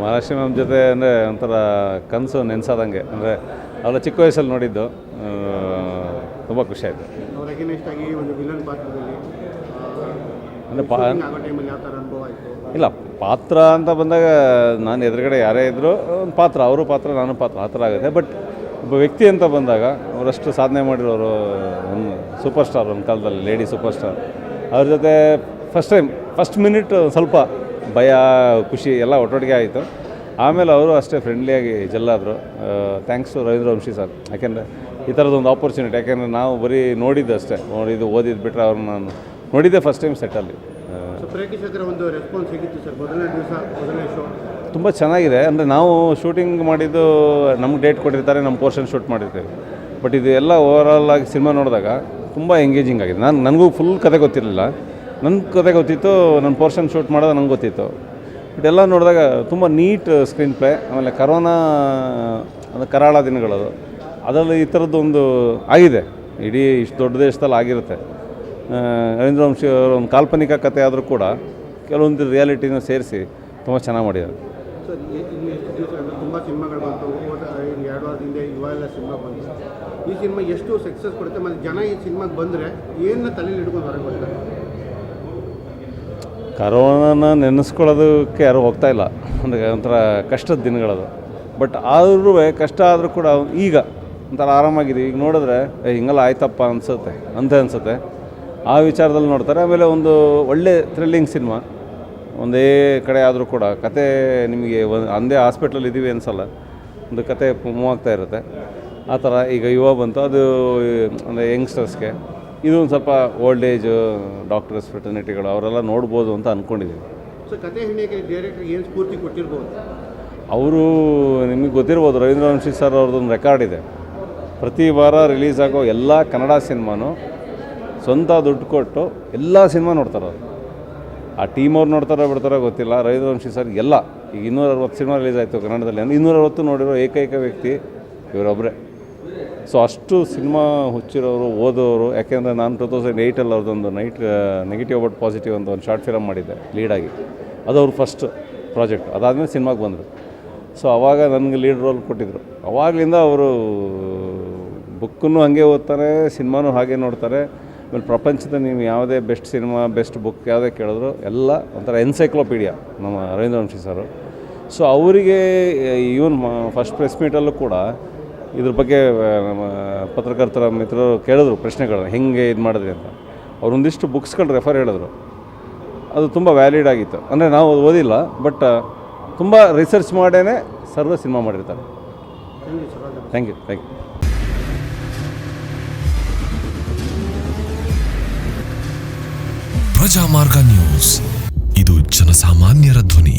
Mahalakshmi ma'am ಜೊತೆ ಅಂದರೆ ಒಂಥರ ಕನಸು ನೆನೆಸೋದಂಗೆ. ಅಂದರೆ ಅವಳ ಚಿಕ್ಕ ವಯಸ್ಸಲ್ಲಿ ನೋಡಿದ್ದು. ತುಂಬ ಖುಷಿ ಆಯಿತು. ಅವ್ರು ಅಂದರೆ ಪಾ ಇಲ್ಲ ಪಾತ್ರ ಅಂತ ಬಂದಾಗ ನಾನು ಎದುರುಗಡೆ ಯಾರೇ ಇದ್ದರೂ ಒಂದು ಪಾತ್ರ ಅವರು ಪಾತ್ರ ನಾನು ಪಾತ್ರ ಆ ಥರ ಆಗುತ್ತೆ. ಬಟ್ ಒಬ್ಬ ವ್ಯಕ್ತಿ ಅಂತ ಬಂದಾಗ ಅವರಷ್ಟು ಸಾಧನೆ ಮಾಡಿರೋರು ಒಂದು ಸೂಪರ್ ಸ್ಟಾರ್ ಒಂದು ಕಾಲದಲ್ಲಿ ಲೇಡಿ ಸೂಪರ್ ಸ್ಟಾರ್ ಅವ್ರ ಜೊತೆ ಫಸ್ಟ್ ಟೈಮ್ ಫಸ್ಟ್ ಮಿನಿಟ್ ಸ್ವಲ್ಪ ಭಯ ಖುಷಿ ಎಲ್ಲ ಒಟ್ಟೊಟ್ಟಿಗೆ ಆಯಿತು. ಆಮೇಲೆ ಅವರು ಅಷ್ಟೇ ಫ್ರೆಂಡ್ಲಿಯಾಗಿ ಜಲ್ಲಾದರು. Thanks to Ravindra Vamshi sir ಯಾಕೆಂದರೆ ಈ ಥರದೊಂದು ಆಪರ್ಚುನಿಟಿ ಯಾಕೆಂದರೆ ನಾವು ಬರೀ ನೋಡಿದ್ದು ಅಷ್ಟೇ. ನೋಡಿದ್ದು ಓದಿದ್ದು ಬಿಟ್ಟರೆ ಅವ್ರನ್ನ ನಾನು ನೋಡಿದ್ದೆ ಫಸ್ಟ್ ಟೈಮ್ ಸೆಟ್ಟಲ್ಲಿ ಒಂದು ರೆಸ್ಪಾನ್ಸ್ ಹೇಗಿತ್ತು ಸರ್ ಮೊದಲನೇ ದಿವಸ ಮೊದಲನೇ ಶೋ ತುಂಬ ಚೆನ್ನಾಗಿದೆ. ಅಂದರೆ ನಾವು ಶೂಟಿಂಗ್ ಮಾಡಿದ್ದು ನಮ್ಗೆ ಡೇಟ್ ಕೊಟ್ಟಿರ್ತಾರೆ ನಮ್ಮ ಪೋರ್ಷನ್ ಶೂಟ್ ಮಾಡಿರ್ತೀವಿ. ಬಟ್ ಇದು ಎಲ್ಲ ಓವರಾಲ್ ಆಗಿ ಸಿನಿಮಾ ನೋಡಿದಾಗ ತುಂಬ ಎಂಗೇಜಿಂಗ್ ಆಗಿದೆ. ನಾನು ನನಗೂ ಫುಲ್ ಕತೆ ಗೊತ್ತಿರಲಿಲ್ಲ. ನನ್ನ ಕತೆ ಗೊತ್ತಿತ್ತು ನನ್ನ ಪೋರ್ಷನ್ ಶೂಟ್ ಮಾಡೋದು ನಂಗೆ ಗೊತ್ತಿತ್ತು. ಬಟ್ ಎಲ್ಲ ನೋಡಿದಾಗ ತುಂಬ ನೀಟ್ ಸ್ಕ್ರೀನ್ ಪ್ಲೇ ಆಮೇಲೆ ಕರೋನಾ, ಅದು ಕರಾಳ ದಿನಗಳದು. ಅದರಲ್ಲಿ ಈ ಥರದ್ದು ಒಂದು ಆಗಿದೆ. ಇಡೀ ಇಷ್ಟು ದೊಡ್ಡ ದೇಶದಲ್ಲಿ ಆಗಿರುತ್ತೆ. ನರೇಂದ್ರ ವಂಶಿ ಅವರ ಒಂದು ಕಾಲ್ಪನಿಕ ಕಥೆ ಆದರೂ ಕೂಡ ಕೆಲವೊಂದು ರಿಯಾಲಿಟಿನ ಸೇರಿಸಿ ತುಂಬ ಚೆನ್ನಾಗಿ ಮಾಡಿದ್ದಾರೆ. ಈ ಸಿನಿಮಾ ಎಷ್ಟು ಸಕ್ಸಸ್ ಕೊಡುತ್ತೆ? ಮತ್ತು ಜನ ಈ ಸಿನಿಮಾಗೆ ಬಂದರೆ ಏನು ತಲೆಯಲ್ಲಿ ಹಿಡ್ಕೊಂಡು ಹೊರಗೆ ಬರ್ತಾರೆ? ಕರೋನಾನ ನೆನೆಸ್ಕೊಳ್ಳೋದಕ್ಕೆ ಯಾರು ಹೋಗ್ತಾ ಇಲ್ಲ. ಅಂದರೆ ಒಂಥರ ಕಷ್ಟದ ದಿನಗಳದು. ಬಟ್ ಆದ್ರೂ ಕಷ್ಟ ಆದರೂ ಕೂಡ ಈಗ ಒಂಥರ ಆರಾಮಾಗಿದೆ. ಈಗ ನೋಡಿದ್ರೆ ಹಿಂಗೆಲ್ಲ ಆಯ್ತಪ್ಪ ಅನಿಸುತ್ತೆ, ಅಂತ ಅನಿಸುತ್ತೆ. ಆ ವಿಚಾರದಲ್ಲಿ ನೋಡ್ತಾರೆ. ಆಮೇಲೆ ಒಂದು ಒಳ್ಳೆ ಥ್ರಿಲ್ಲಿಂಗ್ ಸಿನಿಮಾ. ಒಂದೇ ಕಡೆ ಆದರೂ ಕೂಡ ಕತೆ ನಿಮಗೆ ಒಂದು ಅಂದೇ ಹಾಸ್ಪಿಟ್ಲಲ್ಲಿ ಇದ್ದೀವಿ ಅನಿಸಲ್ಲ. ಒಂದು ಕತೆ ಮೂವ್ ಆಗ್ತಾ ಇರುತ್ತೆ. ಆ ಥರ ಈಗ ಯುವ ಬಂತು. ಅದು ಅಂದರೆ ಯಂಗ್ಸ್ಟರ್ಸ್ಗೆ. ಇದು ಒಂದು ಸ್ವಲ್ಪ ಓಲ್ಡ್ ಏಜ್ ಡಾಕ್ಟರ್ಸ್ ಫೆಟರ್ನಿಟಿಗಳು ಅವರೆಲ್ಲ ನೋಡ್ಬೋದು ಅಂತ ಅಂದ್ಕೊಂಡಿದ್ದೀವಿ ಸೊ ಕತೆ ಹೆಣ್ಣಿಗೆ ಡೈರೆಕ್ಟರ್ ಏನು ಸ್ಫೂರ್ತಿ ಕೊಟ್ಟಿರ್ಬೋದು? ಅವರು ನಿಮಗೆ ಗೊತ್ತಿರ್ಬೋದು ರವೀಂದ್ರ ವಂಶಿ ಸರ್ ಅವ್ರದ್ದೊಂದು ರೆಕಾರ್ಡ್ ಇದೆ. ಪ್ರತಿ ವಾರ ರಿಲೀಸ್ ಆಗೋ ಎಲ್ಲ ಕನ್ನಡ ಸಿನಿಮಾನು ಸ್ವಂತ ದುಡ್ಡು ಕೊಟ್ಟು ಎಲ್ಲ ಸಿನಿಮಾ ನೋಡ್ತಾರೆ ಅವರು. ಆ ಟೀಮ್ ಅವ್ರು ನೋಡ್ತಾರೋ ಬಿಡ್ತಾರೋ ಗೊತ್ತಿಲ್ಲ ರವೀಂದ್ರ ವಂಶಿ ಸರ್ ಎಲ್ಲ. ಈಗ ಇನ್ನೂರ ಅರವತ್ತು ಸಿನಿಮಾ ರಿಲೀಸ್ ಆಯಿತು ಕನ್ನಡದಲ್ಲಿ ಅಂದರೆ ಇನ್ನೂರ ಅರವತ್ತು ನೋಡಿರೋ ಏಕೈಕ ವ್ಯಕ್ತಿ ಇವರೊಬ್ಬರೇ ಸೊ ಅಷ್ಟು ಸಿನಿಮಾ ಹುಚ್ಚಿರೋರು, ಓದೋರು, ಯಾಕೆಂದರೆ ನಾನು ಟೂ ತೌಸಂಡ್ ಏಯ್ಟಲ್ಲಿ ಅವ್ರದ್ದೊಂದು ನೈಟ್ ನೆಗೆಟಿವ್ ಬಟ್ ಪಾಸಿಟಿವ್ ಅಂತ ಒಂದು ಶಾರ್ಟ್ ಫಿಲಮ್ ಮಾಡಿದ್ದೆ ಲೀಡಾಗಿ ಅದು ಅವ್ರ ಫಸ್ಟ್ ಪ್ರಾಜೆಕ್ಟ್ ಅದಾದಮೇಲೆ ಸಿನಿಮಾಗೆ ಬಂದರು. ಸೊ ಅವಾಗ ನನಗೆ ಲೀಡ್ ರೋಲ್ ಕೊಟ್ಟಿದ್ದರು ಅವಾಗಲಿಂದ ಅವರು ಬುಕ್ಕನ್ನು ಹಾಗೆ ಓದ್ತಾರೆ, ಸಿನಿಮಾನು ಹಾಗೆ ನೋಡ್ತಾರೆ. ಆಮೇಲೆ ಪ್ರಪಂಚದ ನೀವು ಯಾವುದೇ ಬೆಸ್ಟ್ ಸಿನಿಮಾ ಬೆಸ್ಟ್ ಬುಕ್ ಯಾವುದೇ ಕೇಳಿದ್ರು, ಎಲ್ಲ ಒಂಥರ ಎನ್ಸೈಕ್ಲೋಪೀಡಿಯಾ ನಮ್ಮ ರವೀಂದ್ರ ವಂಶಿ ಸರು. ಸೊ ಅವರಿಗೆ ಈವನ್ ಫಸ್ಟ್ ಪ್ರೆಸ್ ಮೀಟಲ್ಲೂ ಕೂಡ ಇದ್ರ ಬಗ್ಗೆ ನಮ್ಮ ಪತ್ರಕರ್ತರ ಮಿತ್ರರು ಕೇಳಿದ್ರು ಪ್ರಶ್ನೆಗಳನ್ನ, ಹೆಂಗೆ ಇದು ಮಾಡಿದ್ರಿ ಅಂತ. ಅವ್ರು ಒಂದಿಷ್ಟು ಬುಕ್ಸ್ಗಳು ರೆಫರ್ ಹೇಳಿದ್ರು. ಅದು ತುಂಬ ವ್ಯಾಲಿಡ್ ಆಗಿತ್ತು. ಅಂದರೆ ನಾವು ಅದು ಓದಿಲ್ಲ, ಬಟ್ ತುಂಬ ರಿಸರ್ಚ್ ಮಾಡೇ ಸರ್ವ ಸಿನಿಮಾ ಮಾಡಿರ್ತಾರೆ. Thank you thank you. Prajamarga news. ಇದು ಜನಸಾಮಾನ್ಯರ ಧ್ವನಿ.